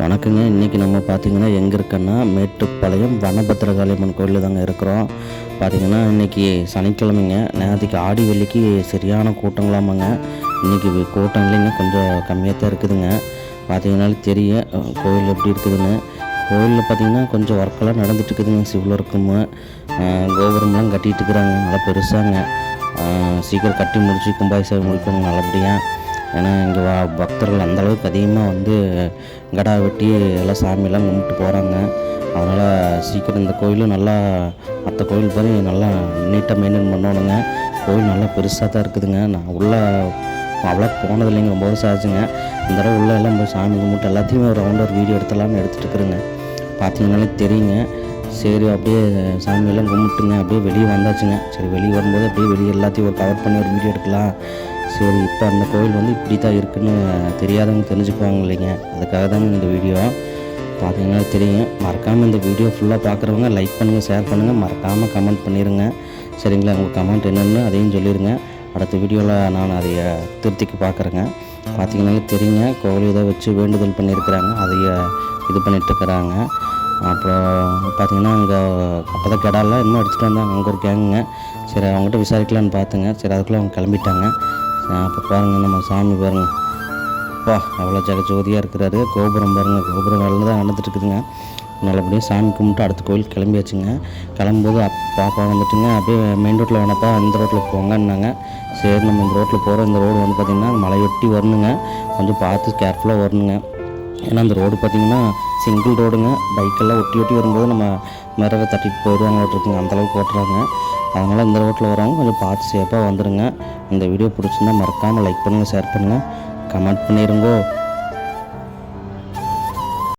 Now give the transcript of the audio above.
வணக்கங்க. இன்றைக்கி நம்ம பார்த்திங்கன்னா எங்கே இருக்கோன்னா மேட்டுப்பாளையம் வனபத்திரகாளியம்மன் கோயிலில் தாங்க இருக்கிறோம். பார்த்திங்கன்னா இன்றைக்கி சனிக்கிழமைங்க. நேற்றுக்கு ஆடி வெள்ளிக்கு சரியான கூட்டங்களாமாங்க. இன்றைக்கி கூட்டம் இல்லைங்க. கொஞ்சம் கம்மியாக தான் இருக்குதுங்க. பார்த்திங்கனாலே தெரியும் கோயில் எப்படி இருக்குதுன்னு. கோயிலில் பார்த்திங்கன்னா கொஞ்சம் ஒர்க்கெல்லாம் நடந்துட்டு இருக்குதுங்க சிவலருக்கும் கோபுரம்லாம் கட்டிகிட்டு இருக்கிறாங்க நல்லா பெருசாங்க. சீக்கிரம் கட்டி முடிச்சு கும்பாபிஷேகம் முடிக்கணும் நல்லபடியாக ஏன்னா இங்கே பக்தர்கள் அந்தளவுக்கு அதிகமாக வந்து கடா வெட்டி எல்லாம் சாமியெல்லாம் கும்பிட்டு போகிறாங்க அதனால் சீக்கிரம் இந்த கோயிலும் நல்லா மற்ற கோயில் மாதிரி நல்லா நீட்டாக மெயின்டைன் பண்ணணுங்க. கோயில் நல்லா பெருசாக தான் இருக்குதுங்க. நான் உள்ளே அவ்வளோ போனது இல்லைங்க ரொம்ப வருஷம் ஆச்சுங்க. இந்த தடவை உள்ளே எல்லாம் போய் சாமி கும்பிட்டு எல்லாத்தையும் ஒரு ரவுண்ட் ஒரு வீடியோ எடுத்தலாம்னு எடுத்துகிட்டு இருக்கிறேங்க. பார்த்தீங்கன்னாலே தெரியுங்க. சரி அப்படியே சாமியெல்லாம் கும்பிட்டுங்க. அப்படியே வெளியே வந்தாச்சுங்க. சரி வெளியே வரும்போது அப்படியே வெளியே எல்லாத்தையும் ஒரு கவர் பண்ணி ஒரு வீடியோ எடுக்கலாம். சரி இப்போ அந்த கோயில் வந்து இப்படி தான் இருக்குன்னு தெரியாதவங்க தெரிஞ்சுக்குவாங்க இல்லைங்க. அதுக்காக தாங்க இந்த வீடியோ. பார்த்தீங்கன்னா தெரியும். மறக்காமல் இந்த வீடியோ ஃபுல்லாக பார்க்குறவங்க லைக் பண்ணுங்கள் ஷேர் பண்ணுங்கள் மறக்காமல் கமெண்ட் பண்ணிடுங்க சரிங்களா? உங்கள் கமெண்ட் என்னென்னு அதையும் சொல்லிடுங்க அடுத்த வீடியோவில் நான் அதை திருத்திக்கு பார்க்குறேங்க பார்த்தீங்கன்னா தெரியுங்க. கோவில் இதை வச்சு வேண்டுதல் பண்ணியிருக்கிறாங்க அதைய இது பண்ணிட்டுருக்கிறாங்க. அப்புறம் பார்த்தீங்கன்னா அங்கே அப்போ தான் கடாலாம் இன்னும் எடுத்துகிட்டு வந்தாங்க. அங்கே ஒரு கேங்குங்க சரி அவங்ககிட்ட விசாரிக்கலான்னு பார்த்துங்க சரி அதுக்குள்ளே அவங்க கிளம்பிட்டாங்க. அப்போ பாருங்கள் நம்ம சாமி பாருங்கள் அப்பா எவ்வளோ ஜெகஜோதியாக இருக்கிறாரு. கோபுரம் பாருங்க கோபுரம் வேலை தான் நடந்துட்டுருக்குதுங்க. நல்லபடியாக சாமி கும்பிட்டு அடுத்த கோயில் கிளம்பியாச்சுங்க. கிளம்பும்போது அப் பாப்பா வந்துட்டுங்க அப்படியே மெயின் ரோட்டில் வேணப்பா இந்த ரோட்டில் போங்கன்னாங்க. சரி நம்ம இந்த ரோட்டில் போகிறோம் இந்த ரோடு வந்து பார்த்திங்கன்னா மலையொட்டி வரணுங்க. கொஞ்சம் பார்த்து கேர்ஃபுல்லாக வரணுங்க. ஏன்னா அந்த ரோடு பார்த்திங்கன்னா சிங்கிள் ரோடுங்க பைக்கெல்லாம் ஒட்டி ஒட்டி வரும்போது நம்ம மிரவை தட்டிட்டு போயிடுவாங்க இருக்குங்க. அந்தளவுக்கு ஓட்டுறாங்க. அதனால் இந்த ரோட்டில் வரவங்க கொஞ்சம் பார்த்து சேஃபாக வந்துடுங்க இந்த வீடியோ பிடிச்சிருந்தா மறக்காமல் லைக் பண்ணுங்கள் ஷேர் பண்ணுங்கள் கமெண்ட் பண்ணிடுங்கோ